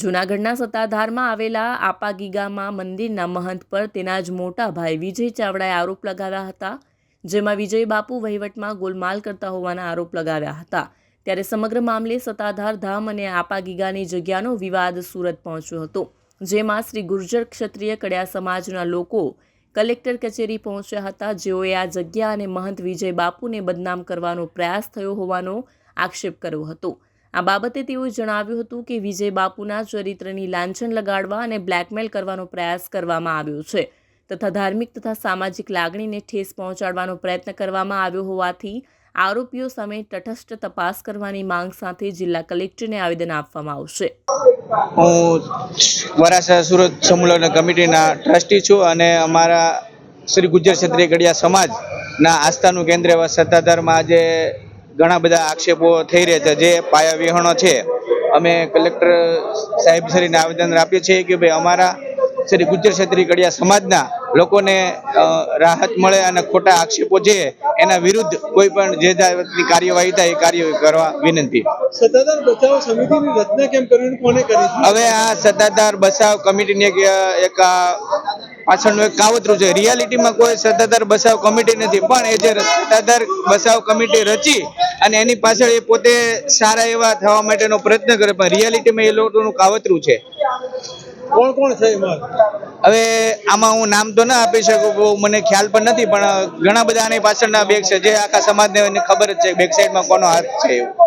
જૂનાગઢના સત્તાધારમાં આવેલા આપાગીગામાં મંદિરના મહંત પર તેના જ મોટા ભાઈ વિજય ચાવડાએ આરોપ લગાવ્યા હતા, જેમાં વિજય બાપુ વહીવટમાં ગોલમાલ કરતા હોવાના આરોપ લગાવ્યા હતા. ત્યારે સમગ્ર મામલે સત્તાધાર ધામ અને આપાગીગાની જગ્યાનો વિવાદ સુરત પહોંચ્યો હતો, જેમાં શ્રી ગુર્જર ક્ષત્રિય કડિયા સમાજના લોકો કલેક્ટર કચેરી પહોંચ્યા હતા. જેઓએ આ જગ્યા અને મહંત વિજય બાપુને બદનામ કરવાનો પ્રયાસ થયો હોવાનો આક્ષેપ કર્યો હતો. આ બાબતે તેઓએ જણાવ્યું હતું કે વિજય બાપુના ચરિત્રની લાંછન લગાડવા અને બ્લેકમેલ કરવાનો પ્રયાસ કરવામાં આવ્યો છે તથા ધાર્મિક તથા સામાજિક લાગણીને ઠેસ પહોંચાડવાનો પ્રયત્ન કરવામાં આવ્યો હોવાથી આરોપીઓ સામે તટસ્થ તપાસ કરવાની માંગ સાથે જિલ્લા કલેક્ટરને આવેદન આપવામાં આવશે. હું વરાસા સુરત સમૂહ કમિટીના ટ્રસ્ટી છું અને અમારા શ્રી ગુજ્જર ક્ષત્રિય ગઢિયા સમાજના આસ્થાનું કેન્દ્ર એવા સત્તાધારમાં આજે ઘણા બધા આક્ષેપો થઈ રહ્યા છે જે પાયા વિહોણો છે. અમે કલેક્ટર સાહેબ શ્રીને આવેદન આપીએ છીએ કે ભાઈ અમારા શ્રી ગુજર ક્ષત્રિય કડિયા સમાજના લોકોને રાહત મળે અને ખોટા આક્ષેપો છે એના વિરુદ્ધ કોઈ પણ જે જાતની કાર્યવાહી થાય એ કાર્યવાહી કરવા વિનંતી. સત્તાધાર બચાવ સમિતિની રચના કેમ કરવી કોને કરી હવે આ સત્તાધાર બચાવ કમિટીની એક પાછળનું એક કાવતરું છે. રિયાલિટીમાં કોઈ સત્તાધાર બચાવ કમિટી નથી પણ એ જે સત્તાધાર બચાવ કમિટી રચી અને એની પાછળ એ પોતે સારા એવા થવા માટેનો પ્રયત્ન કરે પણ રિયાલિટીમાં એ લોકોનું કાવતરું છે. કોણ કોણ છે હવે આમાં હું નામ તો ના આપી શકું બહુ મને ખ્યાલ પણ નથી પણ ઘણા બધા આની પાછળના બેગ છે જે આખા સમાજને ખબર જ છે બેક સાઈડમાં કોનો હાથ છે એવું.